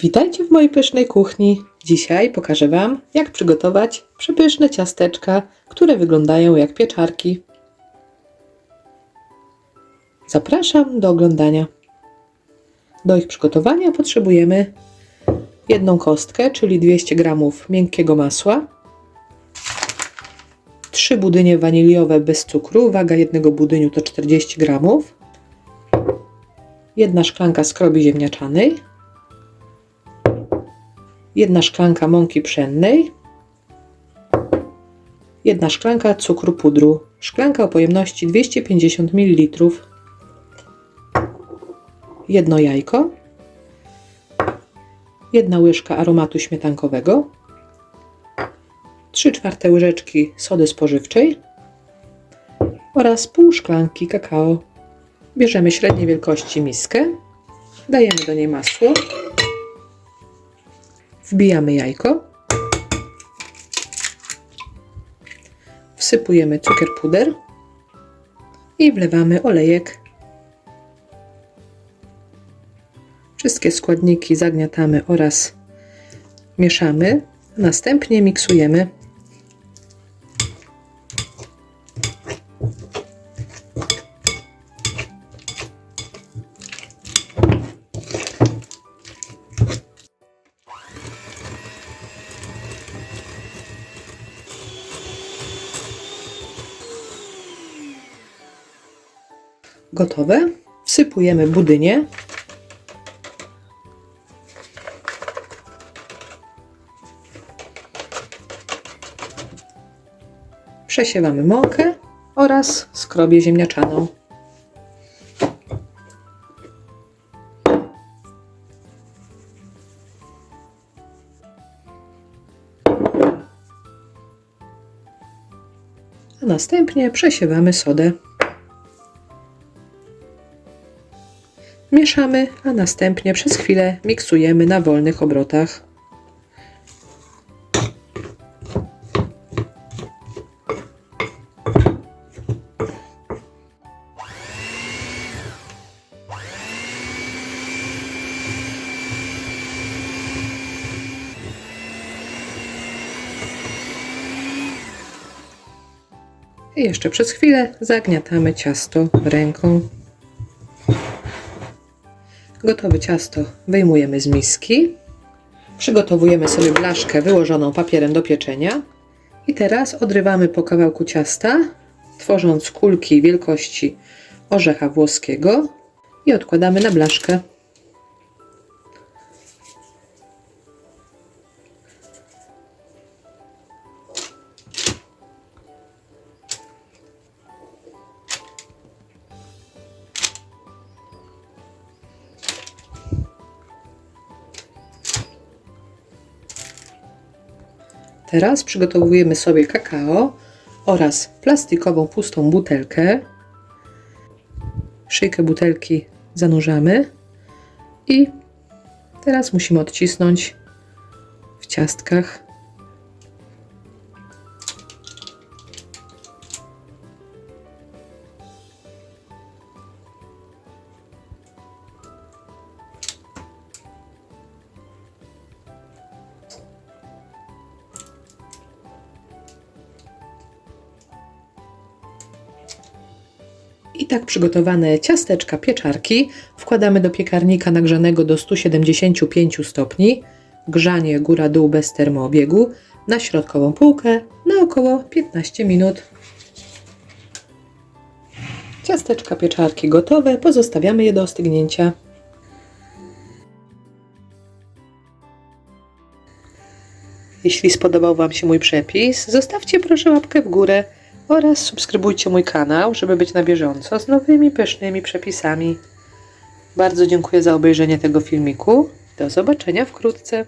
Witajcie w mojej pysznej kuchni. Dzisiaj pokażę Wam, jak przygotować przepyszne ciasteczka, które wyglądają jak pieczarki. Zapraszam do oglądania. Do ich przygotowania potrzebujemy jedną kostkę, czyli 200 g miękkiego masła, trzy budynie waniliowe bez cukru, waga jednego budyniu to 40 g, jedna szklanka skrobi ziemniaczanej, jedna szklanka mąki pszennej, jedna szklanka cukru pudru, szklanka o pojemności 250 ml, jedno jajko, jedna łyżka aromatu śmietankowego, 3 czwarte łyżeczki sody spożywczej. Oraz pół szklanki kakao. Bierzemy średniej wielkości miskę, dajemy do niej masło, wbijamy jajko, wsypujemy cukier puder i wlewamy olejek. Wszystkie składniki zagniatamy oraz mieszamy, następnie miksujemy. Gotowe. Wsypujemy budynie. Przesiewamy mąkę oraz skrobię ziemniaczaną. A następnie przesiewamy sodę. Mieszamy, a następnie przez chwilę miksujemy na wolnych obrotach. Jeszcze przez chwilę zagniatamy ciasto ręką. Gotowe ciasto wyjmujemy z miski. Przygotowujemy sobie blaszkę wyłożoną papierem do pieczenia. I teraz odrywamy po kawałku ciasta, tworząc kulki wielkości orzecha włoskiego i odkładamy na blaszkę. Teraz przygotowujemy sobie kakao oraz plastikową pustą butelkę. Szyjkę butelki zanurzamy i teraz musimy odcisnąć w ciastkach. I tak przygotowane ciasteczka pieczarki wkładamy do piekarnika nagrzanego do 175 stopni, grzanie góra-dół bez termoobiegu, na środkową półkę na około 15 minut. Ciasteczka pieczarki gotowe, pozostawiamy je do ostygnięcia. Jeśli spodobał Wam się mój przepis, zostawcie proszę łapkę w górę oraz subskrybujcie mój kanał, żeby być na bieżąco z nowymi pysznymi przepisami. Bardzo dziękuję za obejrzenie tego filmiku. Do zobaczenia wkrótce.